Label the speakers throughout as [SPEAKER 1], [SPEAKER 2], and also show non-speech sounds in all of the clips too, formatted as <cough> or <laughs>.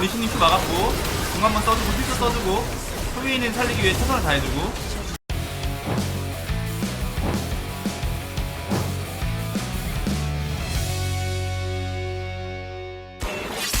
[SPEAKER 1] 리신님 큐 막았고 공 한번 써주고 필수 써주고 후위는 살리기 위해 최선을 다해주고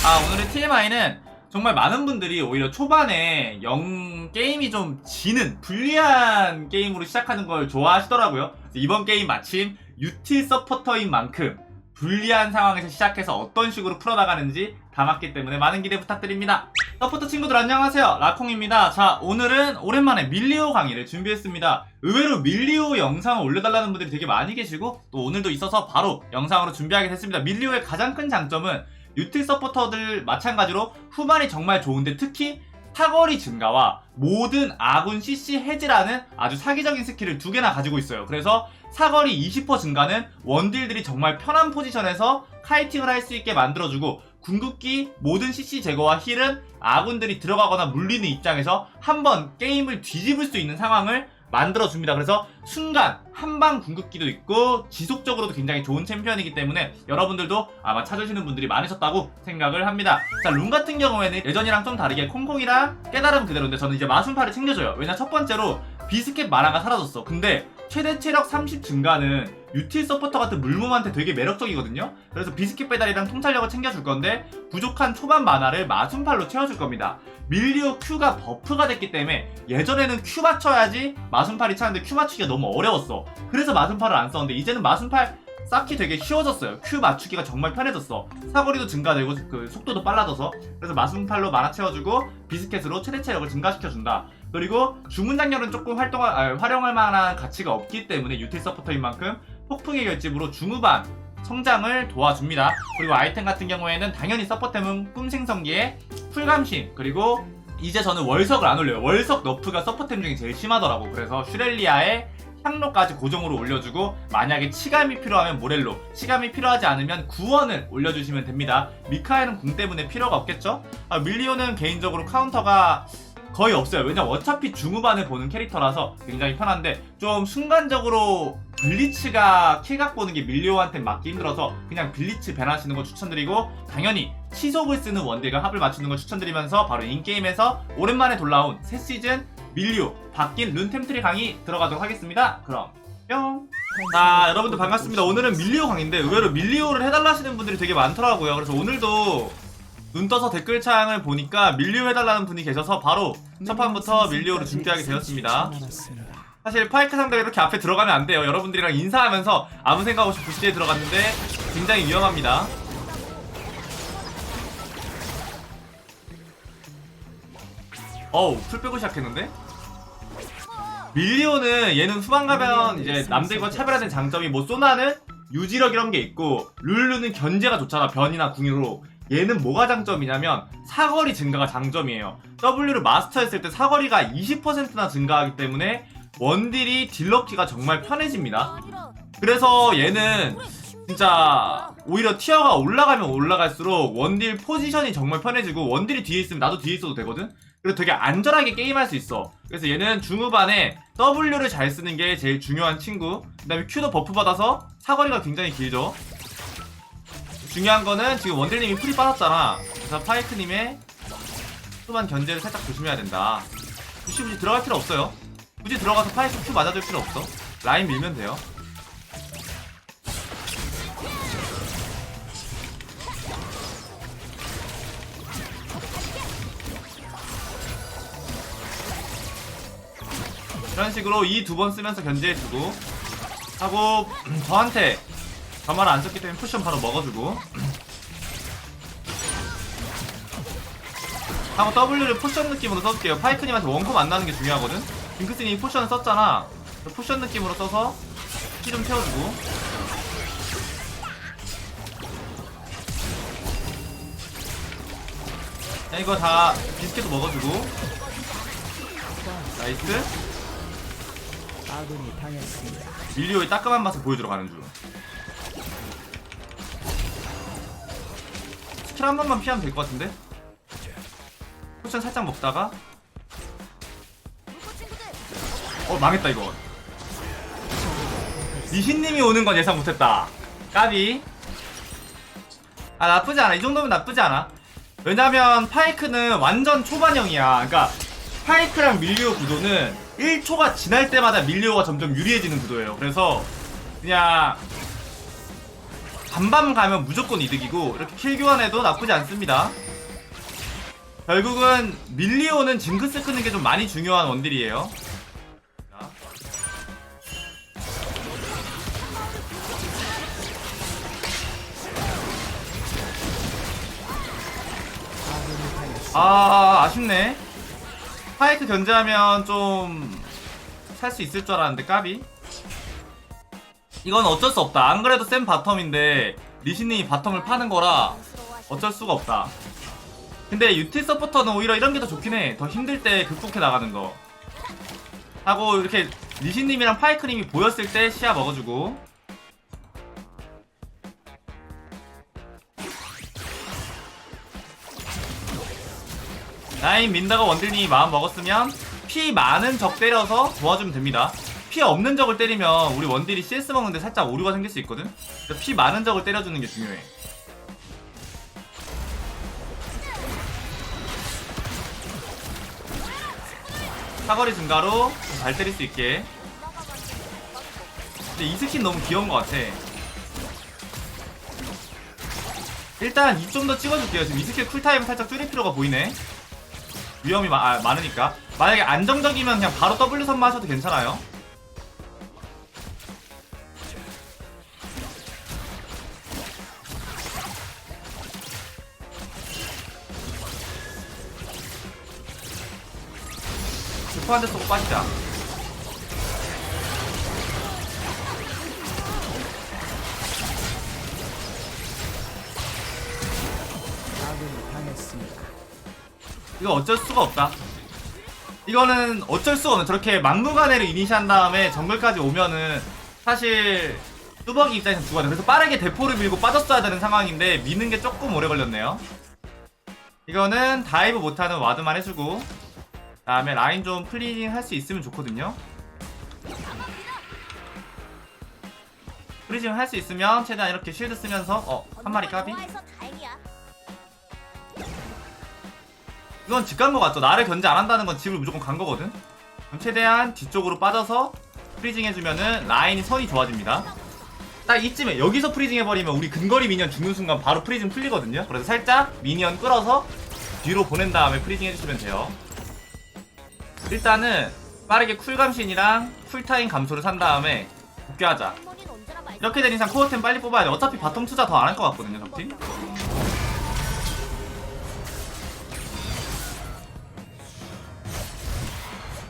[SPEAKER 1] 아 오늘의 TMI는 정말 많은 분들이 오히려 초반에 영 게임이 좀 지는 불리한 게임으로 시작하는 걸 좋아하시더라고요. 이번 게임 마침 유틸 서포터인 만큼 불리한 상황에서 시작해서 어떤 식으로 풀어나가는지 담았기 때문에 많은 기대 부탁드립니다. 서포터 친구들 안녕하세요. 라콩입니다. 자, 오늘은 오랜만에 밀리오 강의를 준비했습니다. 의외로 밀리오 영상을 올려달라는 분들이 되게 많이 계시고 또 오늘도 있어서 바로 영상으로 준비하게 됐습니다. 밀리오의 가장 큰 장점은 유틸 서포터들 마찬가지로 후반이 정말 좋은데 특히 사거리 증가와 모든 아군 CC 해지라는 아주 사기적인 스킬을 두 개나 가지고 있어요. 그래서 사거리 20% 증가는 원딜들이 정말 편한 포지션에서 카이팅을 할 수 있게 만들어주고 궁극기 모든 CC 제거와 힐은 아군들이 들어가거나 물리는 입장에서 한번 게임을 뒤집을 수 있는 상황을 만들어줍니다. 그래서 순간 한방 궁극기도 있고 지속적으로도 굉장히 좋은 챔피언이기 때문에 여러분들도 아마 찾으시는 분들이 많으셨다고 생각을 합니다. 자, 룬 같은 경우에는 예전이랑 좀 다르게 콩콩이랑 깨달음 그대로인데 저는 이제 마순파를 챙겨줘요. 왜냐 첫 번째로 비스켓 만화가 사라졌어. 근데 최대 체력 30 증가는 유틸 서포터 같은 물몸한테 되게 매력적이거든요. 그래서 비스킷 배달이랑 통찰력을 챙겨줄 건데 부족한 초반 만화를 마순팔로 채워줄 겁니다. 밀리오 Q가 버프가 됐기 때문에 예전에는 Q 맞춰야지 마순팔이 차는데 Q 맞추기가 너무 어려웠어. 그래서 마순팔을 안 썼는데 이제는 마순팔 쌓기 되게 쉬워졌어요. Q 맞추기가 정말 편해졌어. 사거리도 증가되고 그 속도도 빨라져서 그래서 마순팔로 만화 채워주고 비스켓으로 최대 체력을 증가시켜준다. 그리고 주문 장렬은 조금 활동 아, 활용할 만한 가치가 없기 때문에 유틸 서포터인 만큼 폭풍의 결집으로 중후반 성장을 도와줍니다. 그리고 아이템 같은 경우에는 당연히 서포템은 꿈생성기에 풀감심 그리고 이제 저는 월석을 안 올려요. 월석 너프가 서포템 중에 제일 심하더라고. 그래서 슈렐리아에 향로까지 고정으로 올려주고 만약에 치감이 필요하면 모렐로 치감이 필요하지 않으면 구원을 올려주시면 됩니다 미카엘은 궁 때문에 필요가 없겠죠? 아, 밀리오는 개인적으로 카운터가 거의 없어요 왜냐면 어차피 중후반을 보는 캐릭터라서 굉장히 편한데 좀 순간적으로 블리츠가 킬각 보는 게 밀리오한테 맞기 힘들어서 그냥 블리츠 밴하시는 거 추천드리고 당연히 치속을 쓰는 원딜과 합을 맞추는 걸 추천드리면서 바로 인게임에서 오랜만에 돌아온 새 시즌 밀리오 바뀐 룬템트리 강의 들어가도록 하겠습니다. 그럼 뿅. 자 여러분들 반갑습니다. 오늘은 밀리오 강의인데 의외로 밀리오를 해달라 하시는 분들이 되게 많더라고요. 그래서 오늘도 눈 떠서 댓글창을 보니까 밀리오 해달라는 분이 계셔서 바로 첫 판부터 밀리오를 준비하게 되었습니다. 사실 파이크 상대가 이렇게 앞에 들어가면 안 돼요. 여러분들이랑 인사하면서 아무 생각 없이 부시에 들어갔는데 굉장히 위험합니다. 어우 풀 빼고 시작했는데? 밀리오는 얘는 후반 가면 이제 남들과 차별화된 장점이 뭐 소나는 유지력 이런 게 있고 룰루는 견제가 좋잖아 변이나 궁으로 얘는 뭐가 장점이냐면 사거리 증가가 장점이에요. W를 마스터했을 때 사거리가 20%나 증가하기 때문에 원딜이 딜러키가 정말 편해집니다. 그래서 얘는 진짜 오히려 티어가 올라가면 올라갈수록 원딜 포지션이 정말 편해지고 원딜이 뒤에 있으면 나도 뒤에 있어도 되거든? 그래서 되게 안전하게 게임할 수 있어. 그래서 얘는 중후반에 W를 잘 쓰는 게 제일 중요한 친구. 그 다음에 Q도 버프 받아서 사거리가 굉장히 길죠 중요한 거는 지금 원딜님이 풀이 빠졌잖아. 그래서 파이크님의 후반 견제를 살짝 조심해야 된다. 굳이 굳이 들어갈 필요 없어요. 굳이 들어가서 파이크 Q 맞아줄 필요 없어. 라인 밀면 돼요. 이런 식으로 이 두 번 쓰면서 견제해주고 하고 <clears throat> 저한테 저말을 안 썼기 때문에 쿠션 바로 먹어주고. <clears throat> 하고 W를 포션 느낌으로 써줄게요. 파이크님한테 원컵 안 나는 게 중요하거든. 징크스님이 포션을 썼잖아. 포션 느낌으로 써서 키 좀 채워주고. 자, 이거 다 비스켓도 먹어주고. 나이스. 밀리오의 따끔한 맛을 보여주러 가는 중. 킬 한 번만 피하면 될 것 같은데? 포션 살짝 먹다가 어 망했다 이거 리신님이 오는 건 예상 못했다 까비 아 나쁘지 않아 이 정도면 나쁘지 않아 왜냐면 파이크는 완전 초반형이야. 그러니까 파이크랑 밀리오 구도는 1초가 지날 때마다 밀리오가 점점 유리해지는 구도예요. 그래서 그냥 반반 가면 무조건 이득이고 이렇게 킬 교환해도 나쁘지 않습니다. 결국은 밀리오는 징크스 끄는 게 좀 많이 중요한 원딜이에요. 자. 아 아쉽네 파이크 견제하면 좀 살 수 있을 줄 알았는데 까비 이건 어쩔 수 없다. 안 그래도 센 바텀인데 리신님이 바텀을 파는 거라 어쩔 수가 없다. 근데 유티 서포터는 오히려 이런 게 더 좋긴 해더 힘들 때 극복해 나가는 거. 하고 이렇게 리신님이랑 파이크님이 보였을 때 시야 먹어주고. 라인 민다가 원딜님이 마음 먹었으면 피 많은 적 때려서 도와주면 됩니다. 피 없는 적을 때리면 우리 원딜이 CS 먹는데 살짝 오류가 생길 수 있거든? 그래서 피 많은 적을 때려주는 게 중요해. 사거리 증가로 좀잘 때릴 수 있게. 근데 이 스킨 너무 귀여운 것 같아. 일단 입 좀 더 찍어줄게요. 지금 이 스킬 쿨타임 살짝 줄일 필요가 보이네. 위험이 마- 아, 많으니까 만약에 안정적이면 그냥 바로 W 선마 하셔도 괜찮아요 주포 한대 쏘고 빠지자. 이거 어쩔 수가 없다. 이거는 어쩔 수가 없는 저렇게 막무가내로 이니시한 다음에 정글까지 오면은 사실 뚜벅이 입장에서 죽어야 돼. 그래서 빠르게 대포를 밀고 빠졌어야 되는 상황인데 미는 게 조금 오래 걸렸네요. 이거는 다이브 못하는 와드만 해주고 다음에 라인 좀 플리징 할수 있으면 좋거든요. 플리징 할 수 있으면 최대한 이렇게 쉴드 쓰면서 어 한 마리 까비 이건 집 간 거 같죠? 나를 견제 안 한다는 건 집을 무조건 간 거거든? 그럼 최대한 뒤쪽으로 빠져서 프리징 해주면은 라인이 선이 좋아집니다. 딱 이쯤에 여기서 프리징 해버리면 우리 근거리 미니언 죽는 순간 바로 프리징 풀리거든요? 그래서 살짝 미니언 끌어서 뒤로 보낸 다음에 프리징 해주시면 돼요. 일단은 빠르게 쿨감신이랑 쿨타임 감소를 산 다음에 복귀하자. 이렇게 된 이상 코어템 빨리 뽑아야 돼. 어차피 바텀 투자 더 안 할 것 같거든요, 적팀.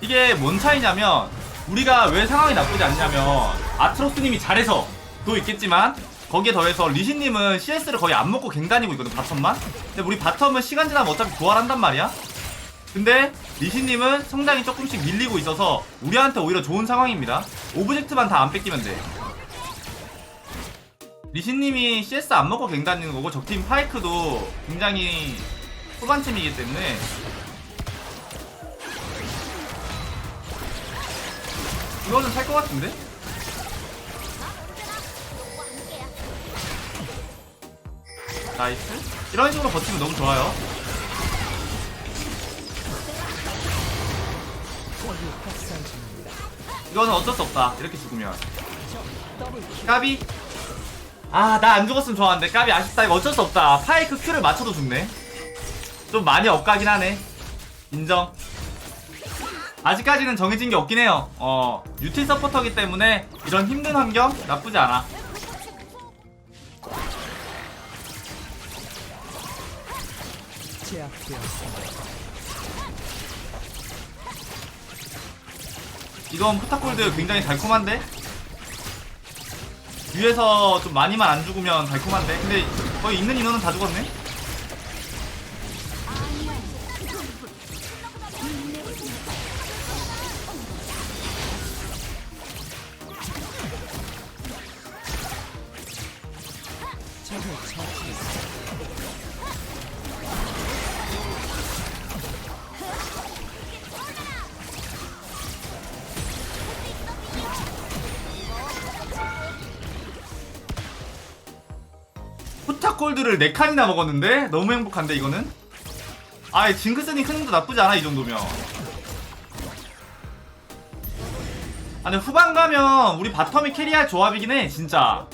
[SPEAKER 1] 이게 뭔 차이냐면 우리가 왜 상황이 나쁘지 않냐면 아트로스님이 잘해서 도 있겠지만 거기에 더해서 리신님은 CS를 거의 안 먹고 갱 다니고 있거든 바텀만 근데 우리 바텀은 시간 지나면 어차피 부활한단 말이야 근데 리신님은 성장이 조금씩 밀리고 있어서 우리한테 오히려 좋은 상황입니다. 오브젝트만 다 안 뺏기면 돼. 리신님이 CS 안 먹고 갱 다니는 거고 적팀 파이크도 굉장히 후반팀이기 때문에. 이거는 살 것 같은데? 나이스. 이런 식으로 버티면 너무 좋아요 이거는 어쩔 수 없다. 이렇게 죽으면. 까비? 아 나 안 죽었으면 좋았는데. 까비 아쉽다. 이거 어쩔 수 없다. 파이크 큐를 맞춰도 죽네. 좀 많이 엇가긴 하네. 인정. 아직까지는 정해진 게 없긴 해요. 어 유틸 서포터기 때문에 이런 힘든 환경 나쁘지 않아.
[SPEAKER 2] 제압되었습니다.
[SPEAKER 1] 이건 포타콜드 굉장히 달콤한데? 위에서 좀 많이만 안 죽으면 달콤한데? 근데 거의 있는 인원은 다 죽었네? 포타콜드를 4칸이나 먹었는데? 너무 행복한데 이거는? 아이 징크스님 크는도 나쁘지 않아 이 정도면. 아 근데 후반 가면 우리 바텀이 캐리할 조합이긴 해 진짜.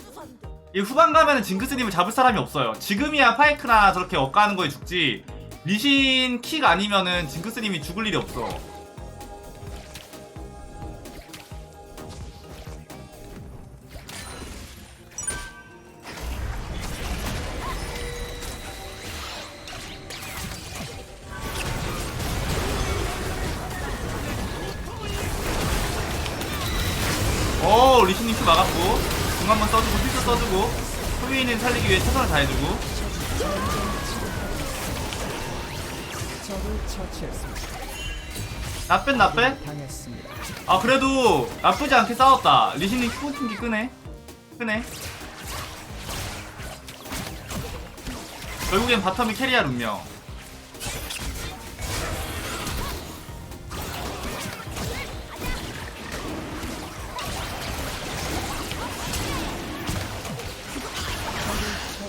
[SPEAKER 1] 이 후반 가면은 징크스님을 잡을 사람이 없어요. 지금이야 파이크나 저렇게 엇가는 거에 죽지. 리신 킥 아니면은 징크스님이 죽을 일이 없어 막았고 궁 한번 써주고 필수 써주고 후위는 살리기 위해 최선을 다해주고. 나뺀
[SPEAKER 2] 당했습니다.
[SPEAKER 1] 아 그래도 나쁘지 않게 싸웠다. 리신님 큐킹기 끄네? 끄네? 결국엔 바텀이 캐리할 운명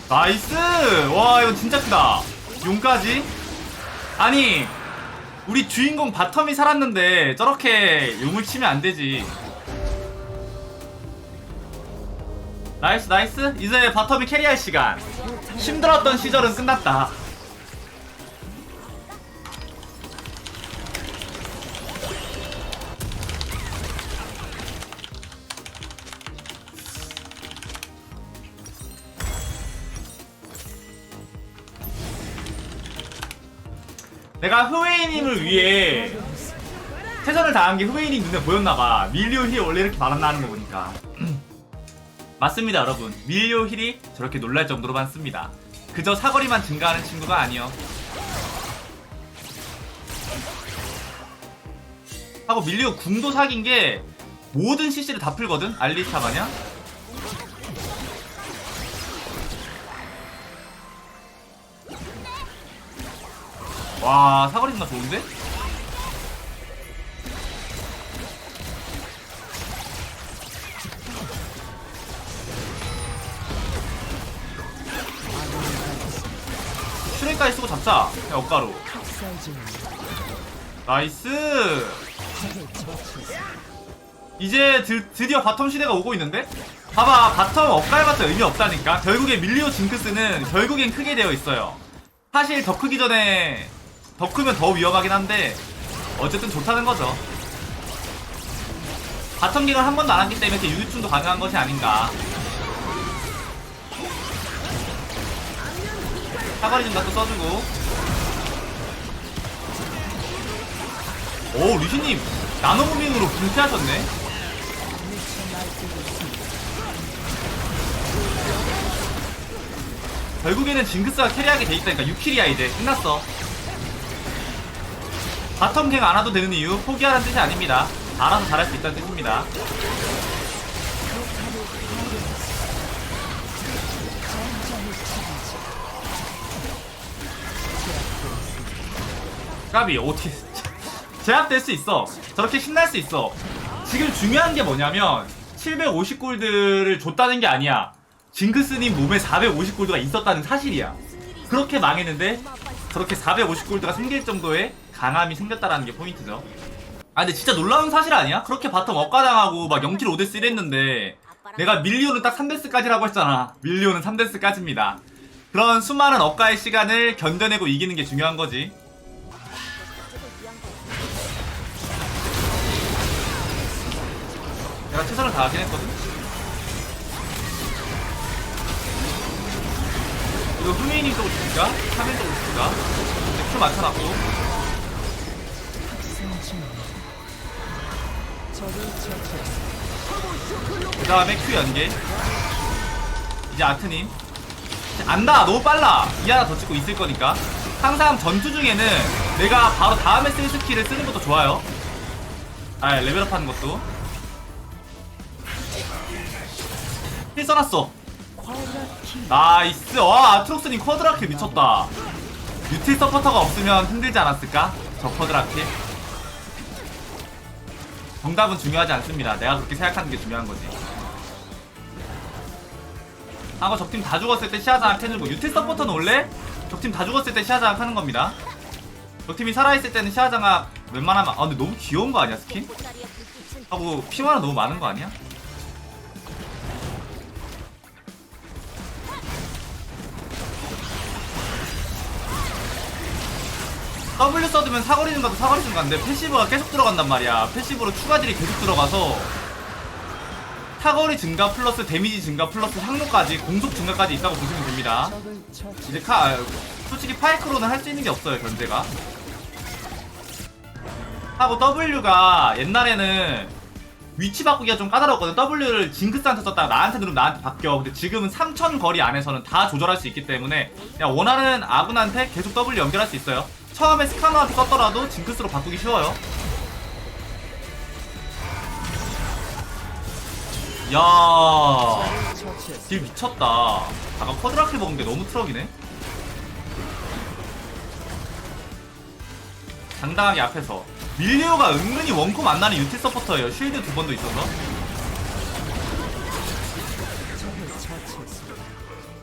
[SPEAKER 1] 나이스 와 이거 진짜 크다 용까지 아니 우리 주인공 바텀이 살았는데 저렇게 용을 치면 안 되지. 나이스 나이스 이제 바텀이 캐리할 시간. 힘들었던 시절은 끝났다. 내가 흐웨이님을 위해 최선을 다한 게 흐웨이님 눈에 보였나봐. 밀리오 힐이 원래 이렇게 많았나 하는 거 보니까. <clears throat> 맞습니다, 여러분. 밀리오 힐이 저렇게 놀랄 정도로 많습니다. 그저 사거리만 증가하는 친구가 아니요. 하고 밀리오 궁도 사귄 게 모든 CC를 다 풀거든? 알리스타 마냥? 와, 사거리 누나 좋은데? 슈레까지 쓰고 잡자. 그냥
[SPEAKER 2] 중입니다.
[SPEAKER 1] 나이스! 이제 드, 드디어 바텀 시대가 오고 있는데? 봐봐, 바텀 엇갈봤자 의미 없다니까? 결국에 밀리오 징크스는 결국엔 크게 되어 있어요. 사실 더 크기 전에 더 크면 더 위험하긴 한데, 어쨌든 좋다는 거죠. 바텀 갱을 한 번도 안 했기 때문에 이렇게 유유충도 가능한 것이 아닌가. 사거리 좀 갖다 써주고. 오, 리시님, 나노무빙으로
[SPEAKER 2] 있습니다.
[SPEAKER 1] 결국에는 징크스가 캐리하게 돼 있다니까 6킬이야 이제 끝났어 바텀 갱 안 와도 되는 이유 포기하라는 뜻이 아닙니다. 알아서 잘할 수 있다는 뜻입니다. 까비 어떻게 <laughs> 제압될 수 있어. 저렇게 신날 수 있어. 지금 중요한 게 뭐냐면 750골드를 줬다는 게 아니야. 징크스님 몸에 450골드가 있었다는 사실이야. 그렇게 망했는데 저렇게 450골드가 생길 정도의 강함이 생겼다라는 게 포인트죠 아 근데 진짜 놀라운 사실 아니야? 그렇게 바텀 억가당하고 막 0킬 5데스 이랬는데 내가 밀리오는 딱 3데스까지라고 했잖아 밀리오는 3데스까지입니다 그런 수많은 억가의 시간을 견뎌내고 이기는 게 중요한 거지 내가 최선을 다하긴 했거든. 이거 후메이님 쪽으로 줄까? 카멘 쪽으로 줄까? 네, 큐 맞춰놨고. 그 다음에 큐 연계. 이제 아트님. 안다! 너무 빨라! 이 하나 더 찍고 있을 거니까. 항상 전투 중에는 내가 바로 다음에 쓸 스킬을 쓰는 것도 좋아요. 아, 레벨업 하는 것도. 힐 써놨어. 나이스 와 아트록스님 쿼드라킬 미쳤다 유틸 서포터가 없으면 힘들지 않았을까? 저 쿼드라킬 정답은 중요하지 않습니다 내가 그렇게 생각하는 게 중요한 거지 하고 적팀 다 죽었을 때 시야장악 해주고 유틸 서포터는 원래 적팀 다 죽었을 때 시야장악 하는 겁니다 적팀이 살아있을 때는 시야장악 웬만하면 아 근데 너무 귀여운 거 아니야 스킨? 하고 피화는 너무 많은 거 아니야? W 써두면 사거리 증가도 사거리 증가인데 패시브가 계속 들어간단 말이야. 패시브로 추가들이 계속 들어가서 사거리 증가 플러스 데미지 증가 플러스 상로까지 공속 증가까지 있다고 보시면 됩니다. 이제 카 아, 솔직히 파이크로는 할 수 있는 게 없어요 견제가. 하고 W가 옛날에는 위치 바꾸기가 좀 까다로웠거든. W를 징크스한테 썼다가 나한테 누르면 나한테 바뀌어. 근데 지금은 3000 거리 안에서는 다 조절할 수 있기 때문에 그냥 원하는 아군한테 계속 W 연결할 수 있어요 처음에 스카너한테 썼더라도 징크스로 바꾸기 쉬워요 야. 딜 미쳤다. 아까 쿼드라킬 먹은 게 너무 트럭이네. 당당하게 앞에서 밀리오가 은근히 원콤 만나는 유틸 서포터예요. 쉴드 두 번도 있어서.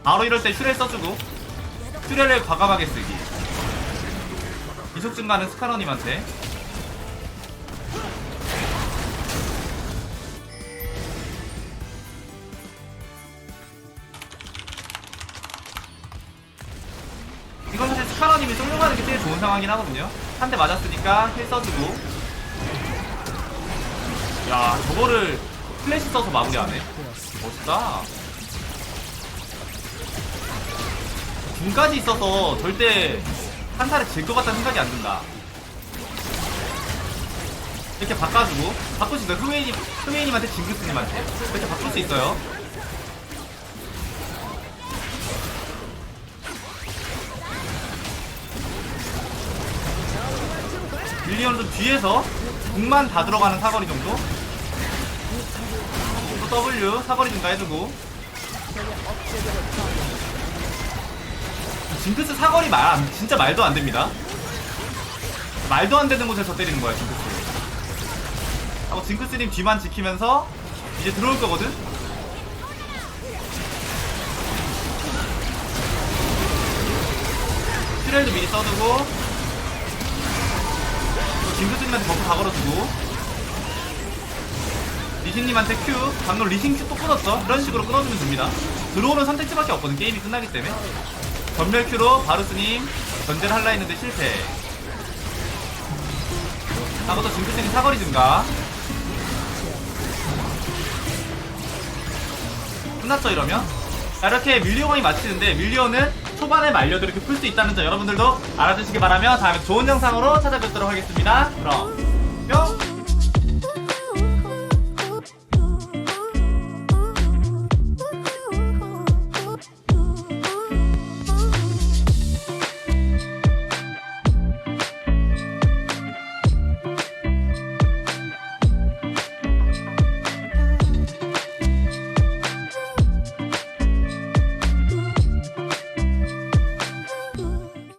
[SPEAKER 1] 바로 이럴 때 슈렐 써주고 슈렐을 과감하게 쓰기. 이속 증가는 스카너님한테. 이건 사실 스카너님이 쏠려가는 게 제일 좋은 상황이긴 하거든요. 한 대 맞았으니까 힐 써주고. 야, 저거를 플래시 써서 마무리하네. 멋있다. 궁까지 있어서 절대 한타를 질 것 같다는 생각이 안 든다. 이렇게 바꿔주고 바꿀 수 있어요. 흐웨이님, 흐웨이님한테 징크스님한테 이렇게 바꿀 수 있어요. 밀리언은 좀 뒤에서 궁만 다 들어가는 사거리 정도? 또 W 사거리 증가해주고 징크스 사거리 말 안- 진짜 말도 안 됩니다. 말도 안 되는 곳에서 때리는 거야 징크스. 하고 징크스님 뒤만 지키면서 이제 들어올 거거든. 슈렐도 미리 써두고 또 징크스님한테 버프 다 걸어주고 리신님한테 큐 방금 리신 큐또 끊었어 이런 식으로 끊어주면 됩니다 들어오는 선택지밖에 없거든 게임이 끝나기 때문에 전멸 큐로 바루스님 견제를 할라 했는데 실패. 또 징크스님 사거리 증가. 끝났죠 이러면? 자 이렇게 밀리오건이 마치는데 밀리오는 초반에 말려도 이렇게 풀 수 있다는 점 여러분들도 알아주시기 바라며 다음에 좋은 영상으로 찾아뵙도록 하겠습니다. 그럼 뿅